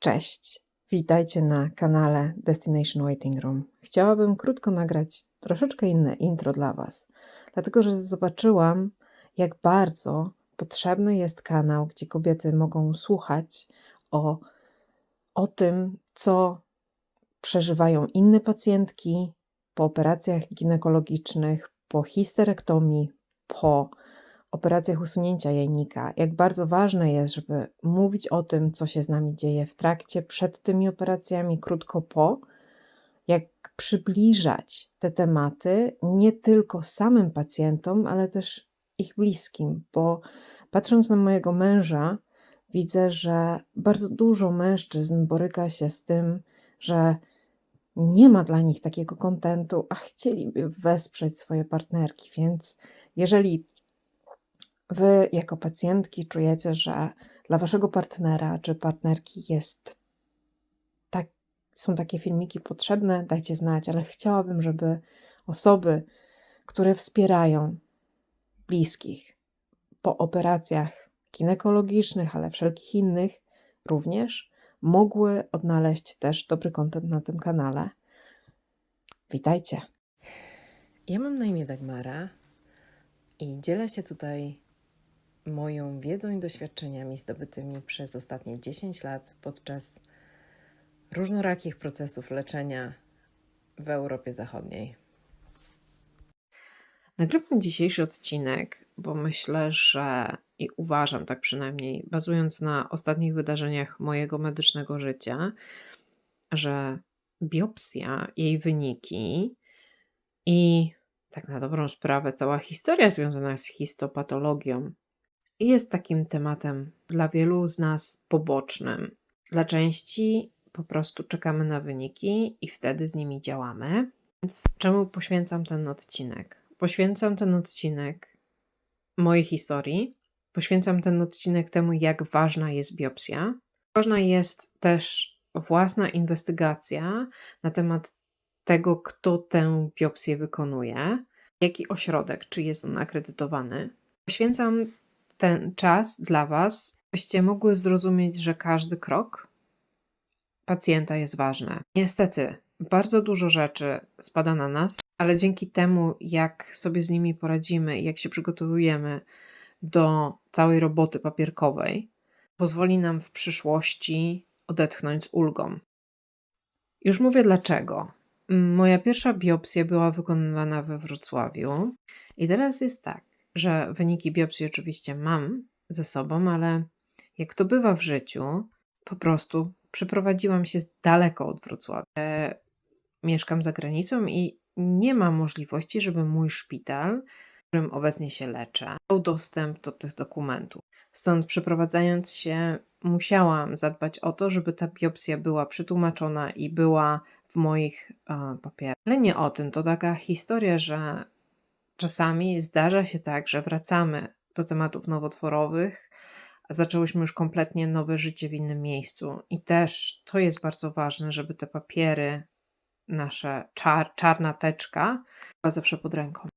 Cześć, witajcie na kanale Destination Waiting Room. Chciałabym krótko nagrać troszeczkę inne intro dla Was, dlatego że zobaczyłam, jak bardzo potrzebny jest kanał, gdzie kobiety mogą słuchać o, o tym, co przeżywają inne pacjentki po operacjach ginekologicznych, po histerektomii, po operacjach usunięcia jajnika, jak bardzo ważne jest, żeby mówić o tym, co się z nami dzieje w trakcie, przed tymi operacjami, krótko po, jak przybliżać te tematy nie tylko samym pacjentom, ale też ich bliskim, bo patrząc na mojego męża, widzę, że bardzo dużo mężczyzn boryka się z tym, że nie ma dla nich takiego kontentu, a chcieliby wesprzeć swoje partnerki. Więc jeżeli wy, jako pacjentki, czujecie, że dla waszego partnera czy partnerki jest tak, są takie filmiki potrzebne, dajcie znać, ale chciałabym, żeby osoby, które wspierają bliskich po operacjach ginekologicznych, ale wszelkich innych również, mogły odnaleźć też dobry kontent na tym kanale. Witajcie. Ja mam na imię Dagmara i dzielę się tutaj moją wiedzą i doświadczeniami zdobytymi przez ostatnie 10 lat podczas różnorakich procesów leczenia w Europie Zachodniej. Nagrywam dzisiejszy odcinek, bo myślę, że i uważam tak przynajmniej, bazując na ostatnich wydarzeniach mojego medycznego życia, że biopsja, jej wyniki i tak na dobrą sprawę cała historia związana z histopatologią jest takim tematem dla wielu z nas pobocznym. Dla części po prostu czekamy na wyniki i wtedy z nimi działamy. Więc czemu poświęcam ten odcinek? Poświęcam ten odcinek mojej historii, poświęcam ten odcinek temu, jak ważna jest biopsja. Ważna jest też własna inwestygacja na temat tego, kto tę biopsję wykonuje, jaki ośrodek, czy jest on akredytowany. Poświęcam ten czas dla Was, byście mogły zrozumieć, że każdy krok pacjenta jest ważny. Niestety, bardzo dużo rzeczy spada na nas, ale dzięki temu, jak sobie z nimi poradzimy, jak się przygotowujemy do całej roboty papierkowej, pozwoli nam w przyszłości odetchnąć z ulgą. Już mówię dlaczego. Moja pierwsza biopsja była wykonywana we Wrocławiu i teraz jest tak że wyniki biopsji oczywiście mam ze sobą, ale jak to bywa w życiu, po prostu przeprowadziłam się daleko od Wrocławia. E, mieszkam za granicą i nie ma możliwości, żeby mój szpital, w którym obecnie się leczę, miał dostęp do tych dokumentów. Stąd przeprowadzając się, musiałam zadbać o to, żeby ta biopsja była przetłumaczona i była w moich e, papierach. Ale nie o tym, to taka historia, że Czasami zdarza się tak, że wracamy do tematów nowotworowych, a zaczęłyśmy już kompletnie nowe życie w innym miejscu. I też to jest bardzo ważne, żeby te papiery, nasze czar, czarna teczka, była zawsze pod ręką.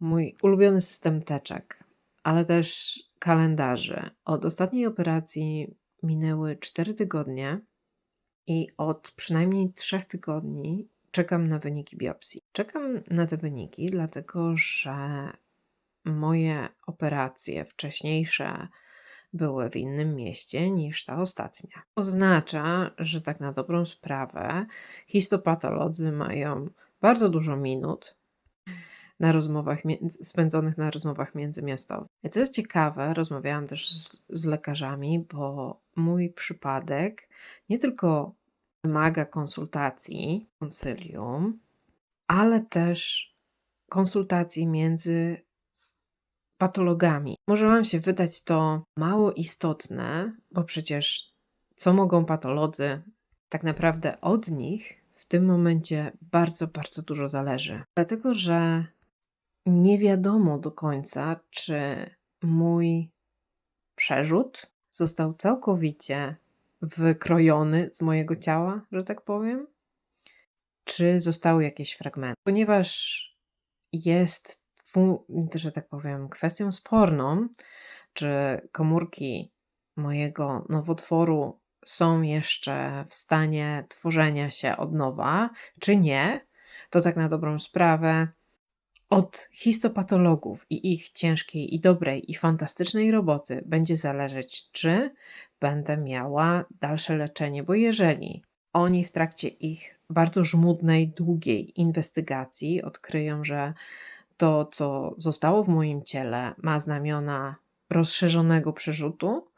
Mój ulubiony system teczek, ale też kalendarzy. Od ostatniej operacji minęły 4 tygodnie i od przynajmniej 3 tygodni czekam na wyniki biopsji. Czekam na te wyniki, dlatego że moje operacje wcześniejsze były w innym mieście niż ta ostatnia. Oznacza, że tak na dobrą sprawę histopatolodzy mają bardzo dużo minut na rozmowach, spędzonych na rozmowach międzymiastowych. Co jest ciekawe, rozmawiałam też z, z lekarzami, bo mój przypadek nie tylko wymaga konsultacji, konsylium, ale też konsultacji między patologami. Może Wam się wydać to mało istotne, bo przecież co mogą patolodzy, tak naprawdę od nich w tym momencie bardzo, bardzo dużo zależy. Dlatego, że nie wiadomo do końca, czy mój przerzut został całkowicie wykrojony z mojego ciała, że tak powiem? Czy zostały jakieś fragmenty? Ponieważ jest, że tak powiem, kwestią sporną, czy komórki mojego nowotworu są jeszcze w stanie tworzenia się od nowa, czy nie, to tak na dobrą sprawę od histopatologów i ich ciężkiej i dobrej i fantastycznej roboty będzie zależeć, czy będę miała dalsze leczenie, bo jeżeli oni w trakcie ich bardzo żmudnej, długiej inwestygacji odkryją, że to, co zostało w moim ciele, ma znamiona rozszerzonego przerzutu,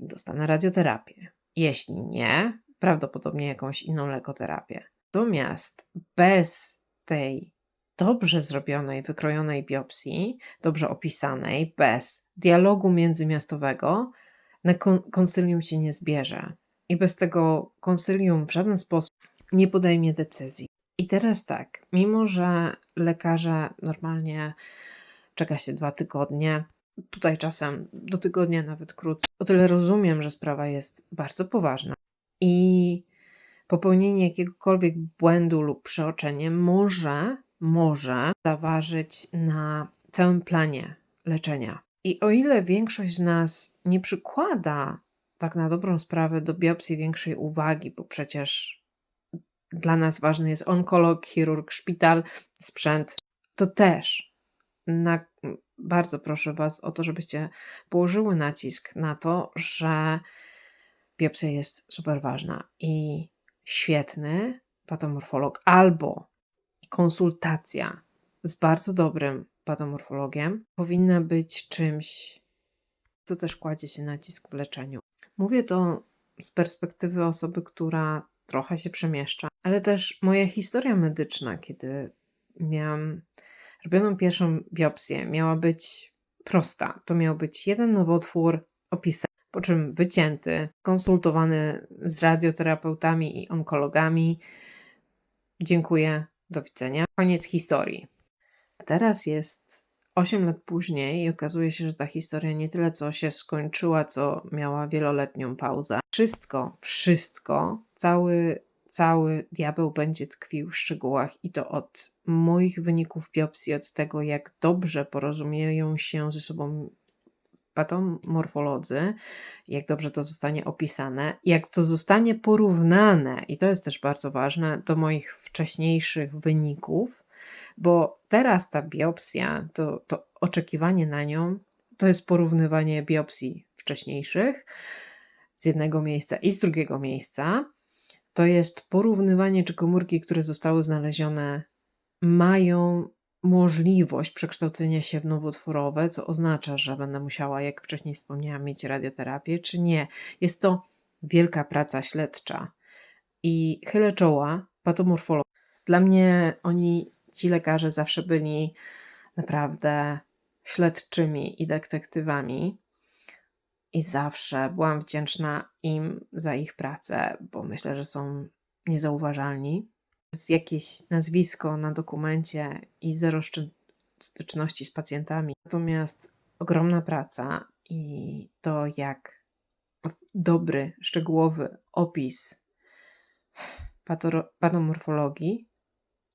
dostanę radioterapię. Jeśli nie, prawdopodobnie jakąś inną lekoterapię. Natomiast bez tej dobrze zrobionej, wykrojonej biopsji, dobrze opisanej, bez dialogu międzymiastowego, na konsylium się nie zbierze. I bez tego konsylium w żaden sposób nie podejmie decyzji. I teraz tak, mimo że lekarze normalnie czeka się dwa tygodnie, tutaj czasem do tygodnia nawet krócej, o tyle rozumiem, że sprawa jest bardzo poważna i popełnienie jakiegokolwiek błędu lub przeoczenie może, może zaważyć na całym planie leczenia. I o ile większość z nas nie przykłada tak na dobrą sprawę do biopsji większej uwagi, bo przecież dla nas ważny jest onkolog, chirurg, szpital, sprzęt, to też na, bardzo proszę Was o to, żebyście położyły nacisk na to, że biopsja jest super ważna i świetny patomorfolog albo konsultacja z bardzo dobrym patomorfologiem powinna być czymś, co też kładzie się nacisk w leczeniu. Mówię to z perspektywy osoby, która trochę się przemieszcza, ale też moja historia medyczna, kiedy miałam robioną pierwszą biopsję, miała być prosta. To miał być jeden nowotwór opisany, po czym wycięty, konsultowany z radioterapeutami i onkologami. Dziękuję, do widzenia. Koniec historii. Teraz jest 8 lat później i okazuje się, że ta historia nie tyle co się skończyła, co miała wieloletnią pauzę. Wszystko, wszystko, cały, cały diabeł będzie tkwił w szczegółach i to od moich wyników biopsji, od tego, jak dobrze porozumieją się ze sobą patomorfolodzy, jak dobrze to zostanie opisane, jak to zostanie porównane, i to jest też bardzo ważne, do moich wcześniejszych wyników, bo teraz ta biopsja, to, to oczekiwanie na nią, to jest porównywanie biopsji wcześniejszych z jednego miejsca i z drugiego miejsca. To jest porównywanie, czy komórki, które zostały znalezione, mają możliwość przekształcenia się w nowotworowe, co oznacza, że będę musiała, jak wcześniej wspomniałam, mieć radioterapię, czy nie. Jest to wielka praca śledcza i chylę czoła patomorfolog. Dla mnie oni ci lekarze zawsze byli naprawdę śledczymi i detektywami. I zawsze byłam wdzięczna im za ich pracę, bo myślę, że są niezauważalni. Z jakieś nazwisko na dokumencie i zero styczności z pacjentami. Natomiast ogromna praca i to, jak dobry, szczegółowy opis patomorfologii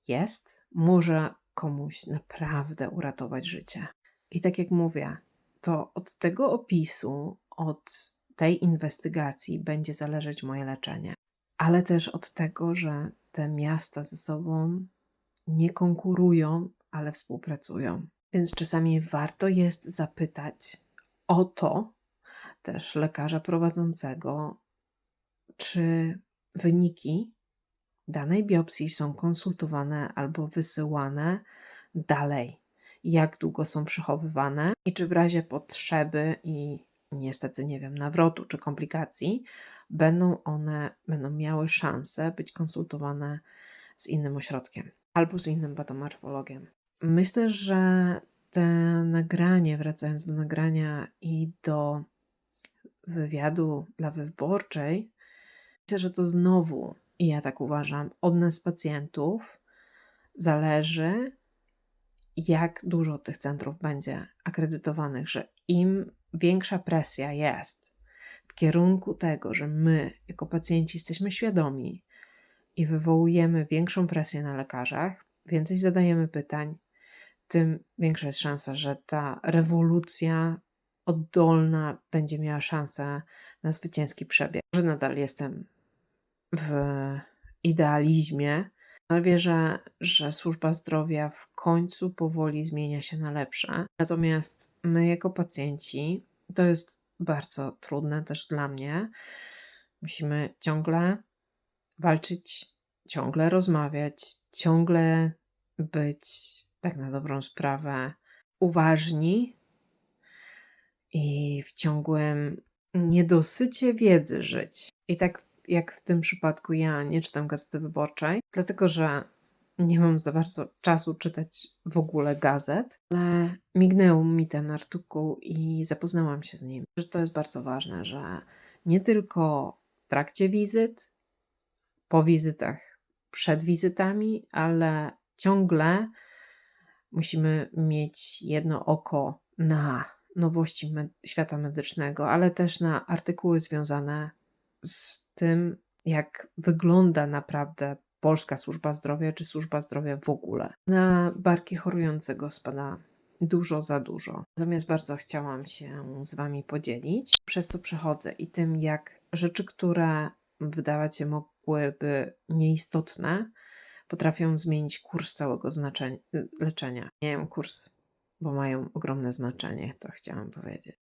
jest, może komuś naprawdę uratować życie. I tak jak mówię, to od tego opisu, od tej inwestygacji będzie zależeć moje leczenie, ale też od tego, że te miasta ze sobą nie konkurują, ale współpracują. Więc czasami warto jest zapytać o to też lekarza prowadzącego, czy wyniki danej biopsji są konsultowane albo wysyłane dalej, jak długo są przechowywane i czy w razie potrzeby i niestety nie wiem, nawrotu czy komplikacji, będą one, będą miały szansę być konsultowane z innym ośrodkiem albo z innym patomorfologiem. Myślę, że te nagranie, wracając do nagrania i do wywiadu dla wyborczej, myślę, że to znowu i ja tak uważam, od nas pacjentów zależy, jak dużo tych centrów będzie akredytowanych, że im większa presja jest w kierunku tego, że my jako pacjenci jesteśmy świadomi i wywołujemy większą presję na lekarzach, więcej zadajemy pytań, tym większa jest szansa, że ta rewolucja oddolna będzie miała szansę na zwycięski przebieg. Może nadal jestem w idealizmie, ale wierzę, że służba zdrowia w końcu powoli zmienia się na lepsze. Natomiast my, jako pacjenci, to jest bardzo trudne też dla mnie. Musimy ciągle walczyć, ciągle rozmawiać, ciągle być tak na dobrą sprawę uważni i w ciągłym niedosycie wiedzy żyć. I tak jak w tym przypadku ja nie czytam Gazety Wyborczej, dlatego że nie mam za bardzo czasu czytać w ogóle gazet, ale mignął mi ten artykuł i zapoznałam się z nim. Że to jest bardzo ważne, że nie tylko w trakcie wizyt, po wizytach, przed wizytami, ale ciągle musimy mieć jedno oko na nowości me- świata medycznego, ale też na artykuły związane z tym, jak wygląda naprawdę polska służba zdrowia, czy służba zdrowia w ogóle. Na barki chorującego spada dużo za dużo. Natomiast bardzo chciałam się z Wami podzielić, przez co przechodzę i tym, jak rzeczy, które wydawać się mogłyby nieistotne, potrafią zmienić kurs całego znaczenia, leczenia. Nie wiem, kurs, bo mają ogromne znaczenie, to chciałam powiedzieć.